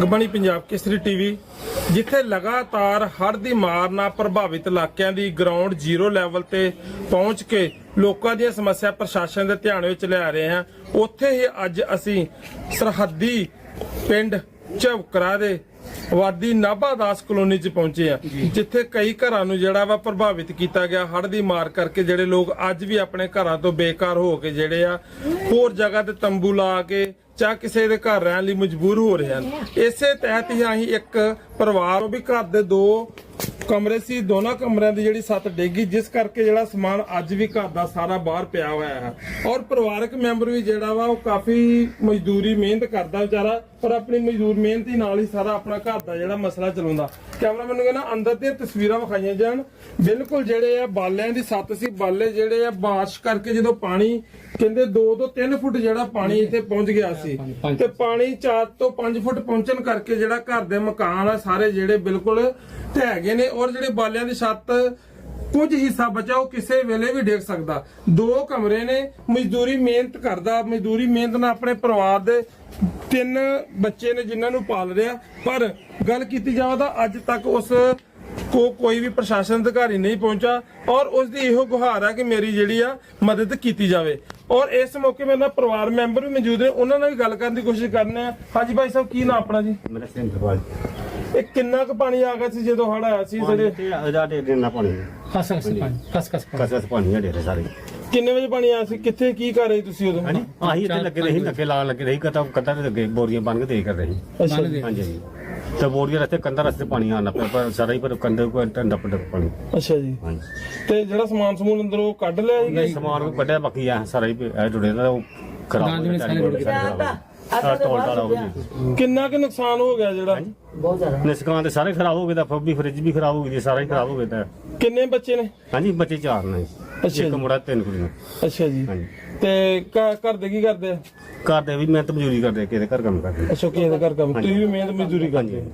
ਗਬਣੀ Punjab Kesari TV ਜਿੱਥੇ ਲਗਾਤਾਰ ਹੜ੍ਹ ਦੀ ਮਾਰ ਨਾਲ ਪ੍ਰਭਾਵਿਤ ਇਲਾਕਿਆਂ ਦੀ ਗਰਾਊਂਡ ਜ਼ੀਰੋ ਲੈਵਲ ਤੇ ਪਹੁੰਚ ਕੇ ਲੋਕਾਂ ਦੀਆਂ ਸਮੱਸਿਆ ਪ੍ਰਸ਼ਾਸਨ ਦੇ ਧਿਆਨ ਵਿੱਚ ਲਿਆ ਰਹੇ ਹਾਂ। ਉੱਥੇ ਹੀ ਅੱਜ ਅਸੀਂ ਸਰਹੱਦੀ ਪਿੰਡ ਝਵਕਰਾ ਦੇ ਵਾਦੀ ਨਾਭਾ ਦਾਸ ਕਲੋਨੀ ਚ ਪਹੁੰਚੇ ਆ ਜਿੱਥੇ ਕਈ ਘਰਾਂ ਨੂੰ ਜਿਹੜਾ ਵਾ ਪ੍ਰਭਾਵਿਤ ਕੀਤਾ ਗਿਆ ਹੜ੍ਹ ਦੀ ਮਾਰ ਕਰਕੇ ਜਿਹੜੇ ਲੋਕ ਅੱਜ ਵੀ ਆਪਣੇ ਘਰਾਂ ਤੋਂ ਬੇਕਾਰ ਹੋ ਕੇ ਜਿਹੜੇ ਆ ਹੋਰ ਜਗ੍ਹਾ ਤੇ ਤੰਬੂ ਲਾ ਕੇ ਜਾਂ ਕਿਸੇ ਦੇ ਘਰ ਰਹਿਣ ਲਈ ਮਜਬੂਰ ਹੋ ਰਹੇ ਹਨ ਇਸੇ ਤਹਿਤ ਹੀ ਅਸੀਂ ਇੱਕ ਪਰਿਵਾਰ ਉਹ ਵੀ ਘਰ ਦੇ ਦੋ ਕਮਰੇ ਸੀ, ਦੋਨਾਂ ਕਮਰਿਆਂ ਦੀ ਜਿਹੜੀ ਸੱਤ ਡੇਗੀ, ਜਿਸ ਕਰਕੇ ਜਿਹੜਾ ਸਮਾਨ ਅੱਜ ਵੀ ਘਰ ਦਾ ਸਾਰਾ ਬਾਹਰ ਪਿਆ ਹੋਇਆ ਹੈ। ਔਰ ਪਰਿਵਾਰਕ ਮੈਂਬਰ ਵੀ ਜਿਹੜਾ ਵਾ, ਉਹ ਕਾਫੀ ਮਜ਼ਦੂਰੀ ਮਿਹਨਤ ਕਰਦਾ ਵਿਚਾਰਾ, ਪਰ ਆਪਣੀ ਮਜ਼ਦੂਰ ਮਿਹਨਤੀ ਨਾਲ ਹੀ ਸਾਰਾ ਆਪਣਾ ਘਰ ਦਾ ਜਿਹੜਾ ਮਸਲਾ ਚਲਾਉਂਦਾ। ਕੈਮਰਾਮੈਨ ਕਹਿੰਦਾ, ਅੰਦਰ ਦੀਆਂ ਤਸਵੀਰਾਂ ਵਿਖਾਈਆਂ ਜਾਣ। ਬਿਲਕੁਲ ਜਿਹੜੇ ਆ ਬਾਲਿਆਂ ਦੀ ਸੱਤ ਸੀ, ਬਾਲੇ ਜਿਹੜੇ ਆ ਬਾਰਿਸ਼ ਕਰਕੇ ਜਦੋਂ ਪਾਣੀ, ਕਹਿੰਦੇ 2 ਤੋਂ 3 ਫੁੱਟ ਜਿਹੜਾ ਪਾਣੀ ਇੱਥੇ ਪਹੁੰਚ ਗਿਆ ਸੀ। ਤੇ ਪਾਣੀ 4 ਤੋਂ 5 ਫੁੱਟ ਪਹੁੰਚਣ ਕਰਕੇ ਜਿਹੜਾ ਘਰ ਦੇ ਮਕਾਨ ਆ, ਸਾਰੇ ਜਿਹੜੇ ਬਿਲਕੁਲ ਢਹਿ ਗਏ ਨੇ ਔਰ ਜਿਹੜੇ ਬਾਲਿਆਂ ਦੀ ਛੱਤ, ਕੁਝ ਹਿੱਸਾ ਬਚਾ ਉਹ ਕਿਸੇ ਵੇਲੇ ਵੀ ਡੇਗ ਸਕਦਾ। ਦੋ ਕਮਰੇ ਨੇ, ਮਜ਼ਦੂਰੀ ਮਿਹਨਤ ਕਰਦਾ, ਮਜ਼ਦੂਰੀ ਮਿਹਨਤ ਨਾਲ ਆਪਣੇ ਪਰਿਵਾਰ ਦੇ ਤਿੰਨ ਬੱਚੇ ਨੇ ਜਿਨ੍ਹਾਂ ਨੂੰ ਪਾਲ ਰਿਹਾ। ਪਰ ਗੱਲ ਕੀਤੀ ਜਾਵੇ ਤਾਂ ਅੱਜ ਤੱਕ ਉਸ ਕੋ ਕੋਈ ਵੀ ਪ੍ਰਸ਼ਾਸਨ ਅਧਿਕਾਰੀ ਨਹੀਂ ਪਹੁੰਚਾ ਔਰ ਉਸ ਦੀ ਇਹੋ ਗੁਹਾਰ ਆ ਕਿ ਮੇਰੀ ਜਿਹੜੀ ਆ, ਮਦਦ ਕੀਤੀ ਜਾਵੇ। ਔਰ ਇਸ ਮੌਕੇ ਮੇਰੇ ਨਾਲ ਪਰਿਵਾਰ ਮੈਂਬਰ ਵੀ ਮੌਜੂਦ ਨੇ, ਉਹਨਾਂ ਨਾਲ ਵੀ ਗੱਲ ਕਰਨ ਦੀ ਕੋਸ਼ਿਸ਼ ਕਰਨੇ ਆ। ਹਾਂਜੀ ਭਾਈ ਸਾਹਿਬ, ਕੀ ਨਾਮ ਆਪਣਾ ਜੀ? ਮੇਰਾ ਸਿੰਧਵਾਲ ਇਹ ਕਿੰਨਾ ਕੁ ਪਾਣੀ ਆ ਗਿਆ ਸੀ ਜਦੋਂ ਹੜ ਆਇਆ ਸੀ ਸਾਡੇ ਅਜਾ ਦੇ ਦੇਣਾ ਪਾਣੀ ਕਸ ਕਸ ਪਾਣੀ ਕਸ ਕਸ ਪਾਣੀ। ਕਸਸ ਪਾਣੀ ਆ ਡੇਰੇ ਸਾਰੇ। ਕਿੰਨੇ ਵਜੇ ਪਾਣੀ ਆਇਆ ਸੀ? ਕਿੱਥੇ ਕੀ ਕਰ ਰਹੇ ਤੁਸੀਂ ਉਦੋਂ? ਹਾਂਜੀ ਆਹੀ ਇੱਥੇ ਲੱਗੇ ਰਹੀ ਲੱਗੇ ਲਾ ਲੱਗੇ ਰਹੀ ਕਦਾ ਕਦਾ ਦੇ ਲੱਗੇ ਬੋਰੀਆਂ ਬਣ ਕੇ ਦੇ ਕਰ ਰਹੀ। ਹਾਂਜੀ ਹਾਂਜੀ। ਤੇ ਬੋਰੀਆਂ ਰਸਤੇ ਕੰਧਾ ਰਸਤੇ ਪਾਣੀ ਆਣਾ ਪਿਆ ਪਰ ਸਾਰਾ ਹੀ ਪਰ ਕੰਧੇ ਕੋ ਟੰਡਾ ਪੜ ਪਾਣੀ। ਅੱਛਾ ਜੀ। ਹਾਂਜੀ। ਤੇ ਜਿਹੜਾ ਸਮਾਨ ਸਮੂਨ ਅੰਦਰੋਂ ਕੱਢ ਲਿਆ ਜੀ? ਨਹੀਂ ਸਮਾਨ ਕੋ ਕੱਢਿਆ ਬਾਕੀ ਆ ਸਾਰਾ ਹੀ ਇਹ ਜੁੜੇ ਦਾ ਉਹ ਖਰਾਬ ਹੋ ਗਿਆ। ਟੋਲ ਟਾਲਾ ਹੋ ਗਿਆ। ਕਿੰਨਾ ਕੁ ਨੁਕਸਾਨ ਹੋ ਗਿਆ ਜਿਹੜਾ? ਨਿਸਕਾਂ ਤੇ ਸਾਰੇ ਖਰਾਬ ਹੋ ਗਏ ਤਾਂ ਫੱਬੀ ਫ੍ਰਿਜ ਵੀ ਖਰਾਬ ਹੋ ਗਈ ਜੀ, ਸਾਰਾ ਹੀ ਖਰਾਬ ਹੋ ਗਿਆ ਤਾਂ। ਕਿੰਨੇ ਬੱਚੇ ਨੇ? ਹਾਂਜੀ ਬੱਚੇ ਚਾਰ ਨੇ। ਅੱਛਾ ਇੱਕ ਜੀ। ਮੁੰਡਾ ਤਿੰਨ ਕੁੜੀਆਂ। ਅੱਛਾ ਜੀ। ਹਾਂਜੀ। ਤੇ ਘ- ਘਰ ਦੇ ਕੀ ਕਰਦੇ ਆ? ਘਰ ਦੇ ਵੀ ਮਿਹਨਤ ਮਜ਼ਦੂਰੀ ਕਰਦੇ ਕਿਹਦੇ ਘਰ ਕੰਮ ਕਰਦੇ ਅੱਛਾ ਕਿਸੇ ਦੇ ਘਰ ਕੰਮ ਤੁਸੀਂ ਵੀ ਮਿਹਨਤ ਮਜ਼ਦੂਰੀ ਕਰਦੇ ਹਾਂਜੀ।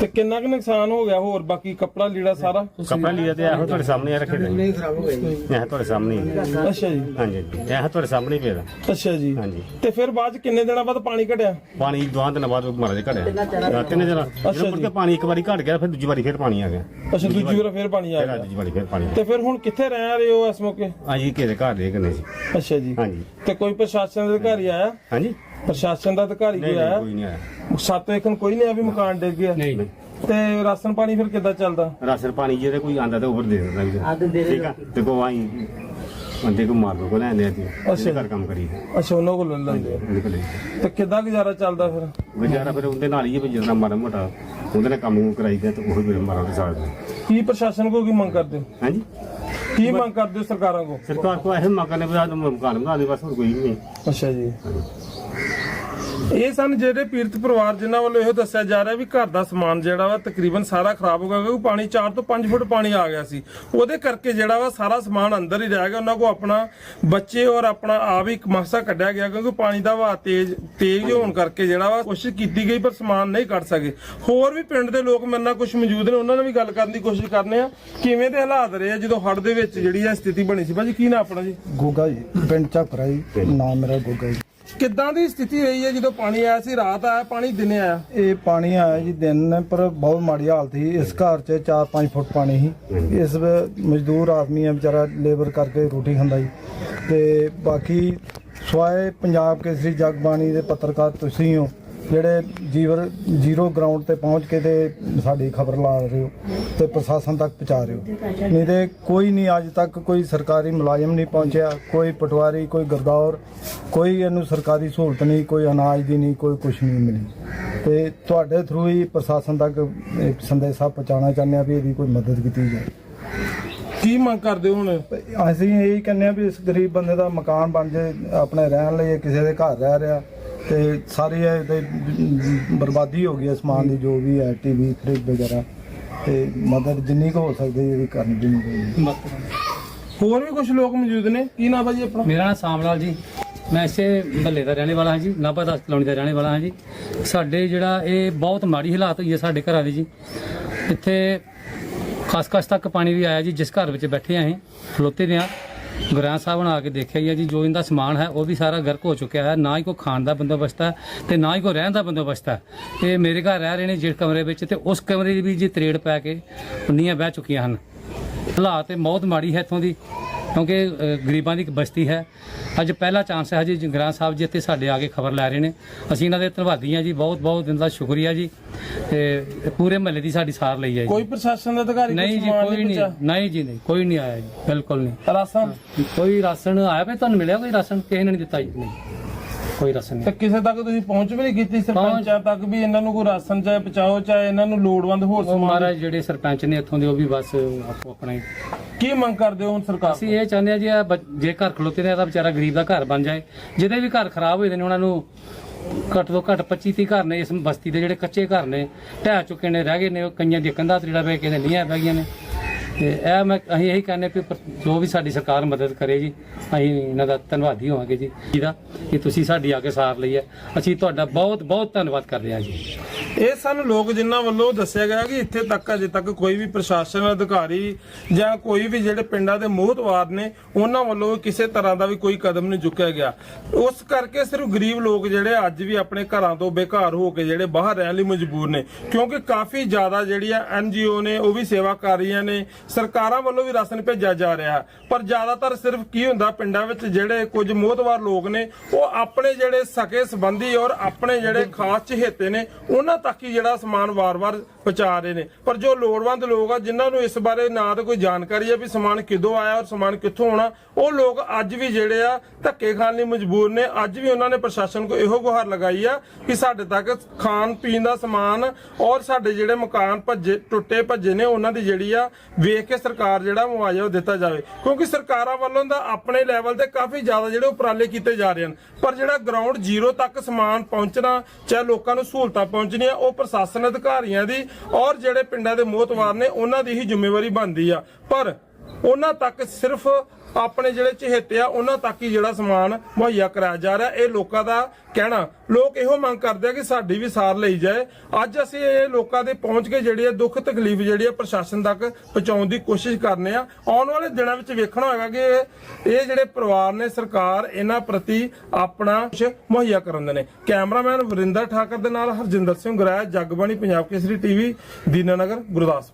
ਤੇ ਕਿੰਨਾ ਕੁ ਨੁਕਸਾਨ ਹੋ ਗਿਆ ਹੋਰ? ਬਾਕੀ ਕੱਪੜਾ ਲੀੜਾ ਸਾਰਾ? ਕਪੜਾ ਲਿਆ ਤੇ ਇਹੋ ਤੁਹਾਡੇ ਸਾਹਮਣੇ ਰੱਖੇ ਨੇ ਨਹੀਂ ਖਰਾਬ ਹੋ ਗਏ ਇਹ ਤੁਹਾਡੇ ਸਾਹਮਣੇ ਹੀ ਹੈ। ਅੱਛਾ ਜੀ। ਹਾਂਜੀ ਹਾਂਜੀ ਇਹ ਤੁਹਾਡੇ ਸਾਹਮਣੇ ਹੀ ਪਿਆ ਦਾ। ਅੱਛਾ ਜੀ। ਹਾਂਜੀ। ਤੇ ਫਿਰ ਬਾਅਦ ਚ ਕਿੰਨੇ ਦਿਨਾਂ ਬਾਅਦ ਪਾਣੀ ਘਟਿਆ? ਪਾਣੀ ਦੁਆਂ ਦਿਨਾਂ ਬਾਅਦ ਮਹਾਰਾਜ ਘੜਿਆ ਤਿੰਨ ਦਿਨ ਜਦੋਂ ਮੁੜ ਕੇ ਪਾਣੀ ਇੱਕ ਵਾਰੀ ਘਟ ਗਿਆ ਫਿਰ ਦੂਜੀ ਵਾਰੀ ਫਿਰ ਪਾਣੀ ਆ ਗਿਆ। ਅੱਛਾ ਦੂਜੀ ਵਾਰ ਫਿਰ ਪਾਣੀ ਆ ਫਿਰ ਗਿਆ। ਦੂਜੀ ਵਾਰੀ ਫਿਰ ਪਾਣੀ ਤੇ ਫਿਰ ਹੁਣ ਕਿੱਥੇ ਰਹਿ ਰਹੇ ਹੋ ਇਸ ਮੌਕੇ? ਹਾਂਜੀ ਕਿਹਦੇ ਘਰ ਦੇ ਕਨੇ ਸੀ ਅੱਛਾ ਜੀ। ਹਾਂਜੀ। ਤੇ ਕੋਈ ਪ੍ਰਸ਼ਾਸਨ ਦਾ ਅਧਿਕਾਰੀ ਆਇਆ? ਹਾਂਜੀ। ਪ੍ਰਸ਼ਾਸਨ ਦਾ ਅਧਿਕਾਰੀ ਕੋਈ ਆਇਆ? ਕੋਈ ਨਹੀਂ ਆਇਆ। ਸੱਤ ਵੇਖਣ ਕੋਈ ਨਹੀਂ ਆ ਵੀ ਮਕਾਨ ਡਿੱਗ ਗਿਆ? ਨਹੀਂ। ਤੇ ਰਾਸ਼ਨ ਪਾਣੀ ਫਿਰ ਕਿੱਦਾਂ ਚੱਲਦਾ? ਰਾਸ਼ਨ ਪਾਣੀ ਜਿਹਦੇ ਕੋਈ ਆਂਦਾ ਤੇ ਉਪਰ ਦੇ ਦਿੰਦਾ ਜੀ ਠੀਕ ਆ? ਤੇ ਕੋ ਆਈ ਬੰਦੇ ਕੋ ਮਾਰ ਕੋ ਲੈਂਦੇ ਆ ਜੀ ਅੱਛਾ। ਘਰ ਕੰਮ ਕਰੀ। ਅੱਛਾ ਉਹਨਾਂ ਕੋਲ ਲੈ ਲੈਂਦੇ ਆ। ਤੇ ਕਿੱਦਾਂ ਗੁਜ਼ਾਰਾ ਚੱਲਦਾ ਫਿਰ? ਗੁਜ਼ਾਰਾ ਫਿਰ ਉਹਦੇ ਨਾਲ ਹੀ ਹੈ ਵੀ ਜਿਹੜਾ ਮਾੜਾ ਮੋਟਾ ਉਹਦੇ ਨਾਲ ਕੰਮ ਕਰਾਈ ਗਿਆ ਤੇ ਉਹ ਵੀ ਮਾਰਾ ਦੇ। ਸਾਲ ਕੀ ਪ੍ਰਸ਼ਾਸਨ ਕੋਲ ਕੀ ਮੰਗ ਕਰਦੇ ਹੋ? ਹਾਂਜੀ? ਕੀ ਮੰਗ ਕਰਦੇ ਹੋ ਸਰਕਾਰਾਂ ਕੋਲ? ਸਰਕਾਰ ਕੋ ਇਹ ਮਕਾਨ ਨੇ ਬਣਾ ਮਕਾਨ ਬਣਾ ਦੇ ਬਸ ਹੋਰ ਕੋਈ ਨਹੀਂ ਅੱਛਾ ਜੀ। ਇਹ ਸਨ ਜਿਹੜੇ ਪੀੜਤ ਪਰਿਵਾਰ ਜਿਨ੍ਹਾਂ ਵੱਲੋਂ ਇਹੋ ਦੱਸਿਆ ਜਾ ਰਿਹਾ ਵੀ ਘਰ ਦਾ ਸਮਾਨ ਜਿਹੜਾ ਵਾ ਤਕਰੀਬਨ ਸਾਰਾ ਖਰਾਬ ਹੋ ਗਿਆ ਕਿਉਂਕਿ ਪਾਣੀ 4 ਤੋਂ 5 ਫੁੱਟ ਪਾਣੀ ਆ ਗਿਆ ਸੀ। ਉਹਦੇ ਕਰਕੇ ਜਿਹੜਾ ਵਾ ਸਾਰਾ ਸਮਾਨ ਅੰਦਰ ਹੀ ਰਹਿ ਗਿਆ। ਉਹਨਾਂ ਕੋ ਆਪਣਾ ਬੱਚੇ ਔਰ ਆਪਣਾ ਆਪ ਹੀ ਇੱਕ ਮਾਸਾ ਕੱਢਿਆ ਗਿਆ ਕਿਉਂਕਿ ਪਾਣੀ ਦਾ ਵਹਾਅ ਤੇਜ਼ ਤੇਜ਼ ਹੋਣ ਕਰਕੇ ਜਿਹੜਾ ਵਾ ਕੋਸ਼ਿਸ਼ ਕੀਤੀ ਗਈ ਪਰ ਸਮਾਨ ਨਹੀਂ ਕੱਢ ਸਕੇ। ਹੋਰ ਵੀ ਪਿੰਡ ਦੇ ਲੋਕ ਮੇਰੇ ਨਾਲ ਕੁਝ ਮੌਜੂਦ ਨੇ ਉਹਨਾਂ ਨਾਲ ਵੀ ਗੱਲ ਕਰਨ ਦੀ ਕੋਸ਼ਿਸ਼ ਕਰਨੇ ਆ। ਕਿਵੇਂ ਦੇ ਹਾਲਾਤ ਰਹੇ ਆ ਜਦੋਂ ਹੜ੍ਹ ਦੇ ਵਿੱਚ ਜਿਹੜੀ ਆ ਸਥਿਤੀ ਬਣੀ ਸੀ? ਭਾਜੀ ਕੀ ਨਾ ਆਪਣਾ ਜੀ? ਗੋਗਾ ਜੀ ਪਿੰਡ ਝਾਕਰਾ ਜੀ। ਨਾਮ ਮੇਰਾ ਗੋਗਾ ਜੀ। ਕਿੱਦਾਂ ਦੀ ਸਥਿਤੀ ਰਹੀ ਹੈ ਜਦੋਂ ਪਾਣੀ ਆਇਆ ਸੀ ਰਾਤ ਆਇਆ ਪਾਣੀ ਦਿਨੇ ਆਇਆ? ਇਹ ਪਾਣੀ ਆਇਆ ਜੀ ਦਿਨ ਪਰ ਬਹੁਤ ਮਾੜੀ ਹਾਲਤ ਸੀ। ਇਸ ਘਰ 'ਚ 4-5 ਫੁੱਟ ਪਾਣੀ ਸੀ। ਇਸ ਵੇ- ਮਜ਼ਦੂਰ ਆਦਮੀ ਹੈ ਵਿਚਾਰਾ ਲੇਬਰ ਕਰਕੇ ਰੋਟੀ ਖਾਂਦਾ ਜੀ। ਤੇ ਬਾਕੀ ਸਵਾਏ ਪੰਜਾਬ ਕੇਸਰੀ ਜਗਬਾਣੀ ਦੇ ਪੱਤਰਕਾਰ ਤੁਸੀਂ ਹੋ। ਜਿਹੜੇ ਜੀਵਰ ਜ਼ੀਰੋ ਗਰਾਊਂਡ ਤੇ ਪਹੁੰਚ ਕੇ ਤੇ ਸਾਡੀ ਖਬਰ ਲਾ ਰਹੇ ਹੋ ਤੇ ਪ੍ਰਸ਼ਾਸਨ ਤੱਕ ਪਹੁੰਚਾ ਰਹੇ ਹੋ। ਨਹੀਂ ਤੇ ਕੋਈ ਨਹੀਂ ਅੱਜ ਤੱਕ ਕੋਈ ਸਰਕਾਰੀ ਮੁਲਾਜ਼ਮ ਨਹੀਂ ਪਹੁੰਚਿਆ ਕੋਈ ਪਟਵਾਰੀ ਕੋਈ ਗਰਦੌਰ ਕੋਈ ਇਹਨੂੰ ਸਰਕਾਰੀ ਸਹੂਲਤ ਨਹੀਂ ਕੋਈ ਅਨਾਜ ਦੀ ਨਹੀਂ ਕੋਈ ਕੁਝ ਨਹੀਂ ਮਿਲੀ। ਤੇ ਤੁਹਾਡੇ ਥਰੂ ਹੀ ਪ੍ਰਸ਼ਾਸਨ ਤੱਕ ਇੱਕ ਸੰਦੇਸ਼ਾ ਪਹੁੰਚਾਉਣਾ ਚਾਹੁੰਦੇ ਆ ਵੀ ਇਹਦੀ ਕੋਈ ਮਦਦ ਕੀਤੀ ਜਾਏ। ਕੀ ਮੰਗ ਕਰਦੇ ਹੋ ਹੁਣ? ਅਸੀਂ ਇਹ ਕਹਿੰਦੇ ਆ ਵੀ ਇਸ ਗਰੀਬ ਬੰਦੇ ਦਾ ਮਕਾਨ ਬਣ ਜੇ ਆਪਣੇ ਰਹਿਣ ਲਈ ਇਹ ਕਿਸੇ ਦੇ ਘਰ ਰਹਿ ਰਿਹਾ। ਤੇ ਸਾਰੀ ਇਹ ਤੇ ਬਰਬਾਦੀ ਹੋ ਗਈ ਹੈ ਸਮਾਨ ਦੀ ਜੋ ਵੀ ਹੈ ਟੀਵੀ ਫ੍ਰਿਜ ਵਗੈਰਾ। ਤੇ ਮਦਦ ਜਿੰਨੀ ਕੁ ਹੋ ਸਕਦੀ ਹੈ ਇਹਦੀ ਕਰਨੀ ਚਾਹੀਦੀ ਹੈ ਹੋਰ ਵੀ ਕੁਝ ਲੋਕ ਮੌਜੂਦ ਨੇ? ਕੀ ਨਾਮ ਹੈ ਜੀ ਆਪਣਾ? ਮੇਰਾ ਨਾਮ ਸਾਮਲਾਲ ਜੀ। ਮੈਂ ਇਸੇ ਮਹੱਲੇ ਦਾ ਰਹਿਣੇ ਵਾਲਾ ਹਾਂ ਜੀ ਨਾਭਾ ਦਾਸ ਕਲੋਨੀ ਦਾ ਰਹਿਣੇ ਵਾਲਾ ਹਾਂ ਜੀ। ਸਾਡੇ ਜਿਹੜਾ ਇਹ ਬਹੁਤ ਮਾੜੀ ਹਾਲਾਤ ਹੋਈ ਹੈ ਸਾਡੇ ਘਰਾਂ ਦੀ ਜੀ। ਇੱਥੇ ਖਸ ਖਸ ਤੱਕ ਪਾਣੀ ਵੀ ਆਇਆ ਜੀ ਜਿਸ ਘਰ ਵਿੱਚ ਬੈਠੇ ਆਂ ਅਸੀਂ ਖਲੋਤੇ ਦੇ ਆ ਗੁਰਾਂ ਸਾਹਿਬ ਨੇ ਆ ਕੇ ਦੇਖਿਆ ਹੀ ਹੈ ਜੀ, ਜੋ ਇਹਦਾ ਸਮਾਨ ਹੈ, ਉਹ ਵੀ ਸਾਰਾ ਗਰਕ ਹੋ ਚੁੱਕਿਆ ਹੈ। ਨਾ ਹੀ ਕੋਈ ਖਾਣ ਦਾ ਬੰਦੋਬਸਤ ਹੈ ਤੇ ਨਾ ਹੀ ਕੋਈ ਰਹਿਣ ਦਾ ਬੰਦੋਬਸਤ ਹੈ। ਇਹ ਮੇਰੇ ਘਰ ਰਹਿ ਰਹੇ ਨੇ ਜਿਸ ਕਮਰੇ ਵਿੱਚ ਤੇ ਉਸ ਕਮਰੇ ਦੀ ਵੀ ਜੀ ਤਰੇੜ ਪੈ ਕੇ ਨੀਆਂ ਬਹਿ ਚੁੱਕੀਆਂ ਹਨ। ਹਾਲਾਤ ਤੇ ਬਹੁਤ ਮਾੜੀ ਹੈ ਇੱਥੋਂ ਦੀ। ਕਿਉਂਕਿ ਅ, ਗਰੀਬਾਂ ਦੀ ਇੱਕ ਬਸਤੀ ਹੈ। ਅੱਜ ਪਹਿਲਾ ਚਾਂਸ ਹੈ ਜੀ ਜੰਗਰਾਂ ਸਾਹਿਬ ਜੀ ਇੱਥੇ ਸਾਡੇ ਆ ਕੇ ਖਬਰ ਲੈ ਰਹੇ ਨੇ। ਅਸੀਂ ਇਹਨਾਂ ਦੇ ਧੰਨਵਾਦੀ ਹਾਂ ਜੀ ਬਹੁਤ ਬਹੁਤ ਇਹਨਾਂ ਦਾ ਸ਼ੁਕਰੀਆ ਜੀ। ਤੇ ਪੂਰੇ ਮਹੱਲੇ ਦੀ ਸਾਡੀ ਸਾਰ ਲਈ ਹੈ ਜੀ। ਕੋਈ ਪ੍ਰਸ਼ਾਸਨ ਦਾ ਅਧਿਕਾਰੀ ਨਹੀਂ ਜੀ ਸਮਾਨ ਕੋਈ ਨਹੀਂ ਪਹੁੰਚਾ? ਨਹੀਂ ਜੀ ਨਹੀਂ ਕੋਈ ਨਹੀਂ ਆਇਆ ਜੀ ਬਿਲਕੁਲ ਨਹੀਂ। ਰਾਸ਼ਨ? ਕੋਈ ਰਾਸ਼ਨ ਆਇਆ ਵੀ ਤੁਹਾਨੂੰ ਮਿਲਿਆ ਕੋਈ ਰਾਸ਼ਨ? ਕਿਸੇ ਨੇ ਨਹੀਂ ਦਿੱਤਾ ਜੀ ਨਹੀਂ। ਕੋਈ ਰਾਸ਼ਨ ਤੇ ਨਹੀਂ ਕਿਸੇ ਤੱਕ ਤੁਸੀਂ ਪਹੁੰਚ ਵੀ ਨਹੀਂ ਕੀਤੀ ਸਰਪੰਚਾਂ ਤੱਕ ਵੀ ਇਹਨਾਂ ਨੂੰ ਕੋਈ ਰਾਸ਼ਨ ਚਾਹੇ ਪਹੁੰਚਾਓ ਚਾਹੇ ਇਹਨਾਂ ਨੂੰ ਲੋੜਵੰਦ ਹੋਰ ਉਹ ਸਮਾਨ ਮਹਾਰਾਜ ਜਿਹੜੇ ਸਰਪੰਚ ਨੇ ਇੱਥੋਂ ਦੇ ਉਹ ਵੀ ਬਸ ਆਪੋ ਆਪਣਾ ਹੀ। ਕੀ ਮੰਗ ਕਰਦੇ ਹੋ ਹੁਣ ਸਰਕਾਰ ਅਸੀਂ ਇਹ ਚਾਹੁੰਦੇ ਆ ਜੀ ਜੇ ਘਰ ਖਲੋਤੇ ਨੇ ਤਾਂ ਵਿਚਾਰਾ ਗਰੀਬ ਦਾ ਘਰ ਬਣ ਜਾਏ। ਜਿਹਦੇ ਵੀ ਘਰ ਖਰਾਬ ਹੋਏ ਦੇ ਨੇ ਉਹਨਾਂ ਨੂੰ ਘੱਟ ਤੋਂ ਘੱਟ 25 30 ਘਰ ਨੇ ਇਸ ਬਸਤੀ ਦੇ ਜਿਹੜੇ ਕੱਚੇ ਘਰ ਨੇ ਢਹਿ ਚੁੱਕੇ ਨੇ ਰਹਿ ਗਏ ਨੇ ਉਹ ਕਈਆਂ ਦੀਆਂ ਕੰਧਾਂ ਤਰੇੜਾ ਪੈ ਕੇ ਨੀਆਂ ਪੈ ਗਈਆਂ ਨੇ। ਤੇ ਇਹ ਮੈਂ ਅਸੀਂ ਇਹੀ ਕਹਿੰਦੇ ਵੀ ਪਰ- ਜੋ ਵੀ ਸਾਡੀ ਸਰਕਾਰ ਮਦਦ ਕਰੇ ਜੀ, ਅਸੀਂ ਇਹਨਾਂ ਦਾ ਧੰਨਵਾਦੀ ਹੋਵਾਂਗੇ ਜੀ। ਜਿਹਦਾ ਕਿ ਤੁਸੀਂ ਸਾਡੀ ਆ ਕੇ ਸਾਰ ਲਈ ਹੈ। ਅਸੀਂ ਤੁਹਾਡਾ ਬਹੁਤ ਬਹੁਤ ਧੰਨਵਾਦ ਕਰਦੇ ਹਾਂ ਜੀ। ਇਹ ਸਾਨੂੰ ਲੋਕ ਜਿਨ੍ਹਾਂ ਵੱਲੋਂ ਦੱਸਿਆ ਗਿਆ ਕਿ ਇੱਥੇ ਤੱਕ ਅਜੇ ਤੱਕ ਕੋਈ ਵੀ ਪ੍ਰਸ਼ਾਸਨ ਅਧਿਕਾਰੀ ਜਾਂ ਕੋਈ ਵੀ ਜਿਹੜੇ ਪਿੰਡਾਂ ਦੇ ਮੋਹਤਵਾਰ ਨੇ, ਉਹਨਾਂ ਵੱਲੋਂ ਕਿਸੇ ਤਰ੍ਹਾਂ ਦਾ ਵੀ ਕੋਈ ਕਦਮ ਨਹੀਂ ਚੁੱਕਿਆ ਗਿਆ। ਉਸ ਕਰਕੇ ਸਿਰਫ ਗਰੀਬ ਲੋਕ ਜਿਹੜੇ ਅੱਜ ਵੀ ਆਪਣੇ ਘਰਾਂ ਤੋਂ ਬੇਘਰ ਹੋ ਕੇ ਜਿਹੜੇ ਬਾਹਰ ਰਹਿਣ ਲਈ ਮਜਬੂਰ ਨੇ, ਕਿਉਂਕਿ ਕਾਫੀ ਜ਼ਿਆਦਾ ਜਿਹੜੀਆਂ ਐਨਜੀਓ ਨੇ, ਉਹ ਵੀ ਸੇਵਾ ਕਰ ਰਹੀਆਂ ਨੇ, ਸਰਕਾਰਾਂ ਵੱਲੋਂ ਵੀ ਰਾਸ਼ਨ ਭੇਜਿਆ ਜਾ ਰਿਹਾ। ਪਰ ਜ਼ਿਆਦਾਤਰ ਸਿਰਫ ਕੀ ਹੁੰਦਾ, ਪਿੰਡਾਂ ਵਿੱਚ ਜਿਹੜੇ ਕੁਝ ਮੋਹਤਵਾਰ ਲੋਕ ਨੇ, ਉਹ ਆਪਣੇ ਜਿਹੜੇ ਸਕੇ ਸੰਬੰਧੀ ਔਰ ਆਪਣੇ ਜਿਹੜੇ ਖਾਸ ਚਹੇਤੇ ਨੇ, ਉਹਨਾਂ ਤੱਕ ਹੀ ਜਿਹੜਾ ਸਮਾਨ ਵਾਰ-ਵਾਰ ਪਹੁੰਚਾ ਰਹੇ ਨੇ। ਪਰ ਜੋ ਲੋੜਵੰਦ ਲੋਕ ਆ, ਜਿਨ੍ਹਾਂ ਨੂੰ ਇਸ ਬਾਰੇ ਨਾ ਤਾਂ ਕੋਈ ਜਾਣਕਾਰੀ ਹੈ ਵੀ ਸਮਾਨ ਕਿੱਦੋਂ ਆਇਆ ਔਰ ਸਮਾਨ ਕਿੱਥੋਂ ਆਉਣਾ, ਉਹ ਲੋਕ ਅੱਜ ਵੀ ਜਿਹੜੇ ਆ, ਧੱਕੇ ਖਾਣ ਲਈ ਮਜਬੂਰ ਨੇ। ਅੱਜ ਵੀ ਉਹਨਾਂ ਨੇ ਪ੍ਰਸ਼ਾਸਨ ਕੋ ਇਹੋ ਗੁਹਾਰ ਲਗਾਈ ਆ ਕਿ ਸਾਡੇ ਤੱਕ ਖਾਣ, ਪੀਣ ਦਾ ਸਮਾਨ ਔਰ ਸਾਡੇ ਜਿਹੜੇ ਮਕਾਨ ਭੱਜੇ, ਟੁੱਟੇ ਭੱਜੇ ਨੇ, ਉਹਨਾਂ ਦੀ ਜਿਹੜੀ ਆ, ਵੇਖ ਕੇ ਸਰਕਾਰ ਜਿਹੜਾ ਮੁਆਵਜ਼ਾ ਉਹ ਦਿੱਤਾ ਜਾਵੇ। ਕਿਉਂਕਿ ਸਰਕਾਰਾਂ ਵੱਲੋਂ ਦਾ ਆਪਣੇ ਲੈਵਲ ਤੇ ਕਾਫੀ ਜ਼ਿਆਦਾ ਜਿਹੜੇ ਉਪਰਾਲੇ ਕੀਤੇ ਜਾ ਰਹੇ ਹਨ। ਪਰ ਜਿਹੜਾ ਗਰਾਊਂਡ ਜ਼ੀਰੋ ਤੱਕ ਸਮਾਨ ਪਹੁੰਚਣਾ, ਚਾਹੇ ਲੋਕਾਂ ਨੂੰ ਸਹੂਲਤਾਂ ਪਹੁੰਚਣੀਆਂ ਉਹ ਪ੍ਰਸ਼ਾਸਨ ਅਧਿਕਾਰੀਆਂ ਦੀ ਔਰ ਜਿਹੜੇ ਪਿੰਡਾਂ ਦੇ ਮੋਹਤਵਾਰ ਨੇ, ਉਹਨਾਂ ਦੀ ਹੀ ਜ਼ਿੰਮੇਵਾਰੀ ਬਣਦੀ ਆ। ਪਰ ਉਹਨਾਂ ਤੱਕ ਸਿਰਫ ਆਪਣੇ ਜਿਹੜੇ ਚਹੇਤੇ ਆ, ਉਹਨਾਂ ਤੱਕ ਹੀ ਜਿਹੜਾ ਸਮਾਨ ਮੁਹੱਈਆ ਕਰਾਇਆ ਜਾ ਰਿਹਾ। ਇਹ ਲੋਕਾਂ ਦਾ ਕਹਿਣਾ, ਲੋਕ ਇਹੋ ਮੰਗ ਕਰਦੇ ਆ ਕਿ ਸਾਡੀ ਵੀ ਸਾਰ ਲਈ ਜਾਏ। ਅੱਜ ਅਸੀਂ ਇਹ ਲੋਕਾਂ ਦੇ ਪਹੁੰਚ ਕੇ ਜਿਹੜੀ ਹੈ ਦੁੱਖ ਤਕਲੀਫ ਜਿਹੜੀ ਹੈ ਪ੍ਰਸ਼ਾਸਨ ਤੱਕ ਪਹੁੰਚਾਉਣ ਦੀ ਕੋਸ਼ਿਸ਼ ਕਰਨੇ ਆ। ਆਉਣ ਵਾਲੇ ਦਿਨਾਂ ਵਿੱਚ ਵੇਖਣਾ ਹੋਏਗਾ ਕਿ ਇਹ- ਜਿਹੜੇ ਪਰਿਵਾਰ ਨੇ, ਸਰਕਾਰ ਇਹਨਾਂ ਪ੍ਰਤੀ ਆਪਣਾ ਕੁਛ ਮੁਹੱਈਆ ਕਰਨ ਦੇ ਨੇ। ਕੈਮਰਾਮੈਨ ਵਰਿੰਦਰ ਠਾਕਰ ਦੇ ਨਾਲ ਹਰਜਿੰਦਰ ਸਿੰਘ ਗੁਰਾਇਆ, ਜਗਬਾਣੀ, ਪੰਜਾਬ ਕੇਸਰੀ ਟੀਵੀ ਦੀਨਾਨਗਰ ਗੁਰਦਾਸਪੁਰ।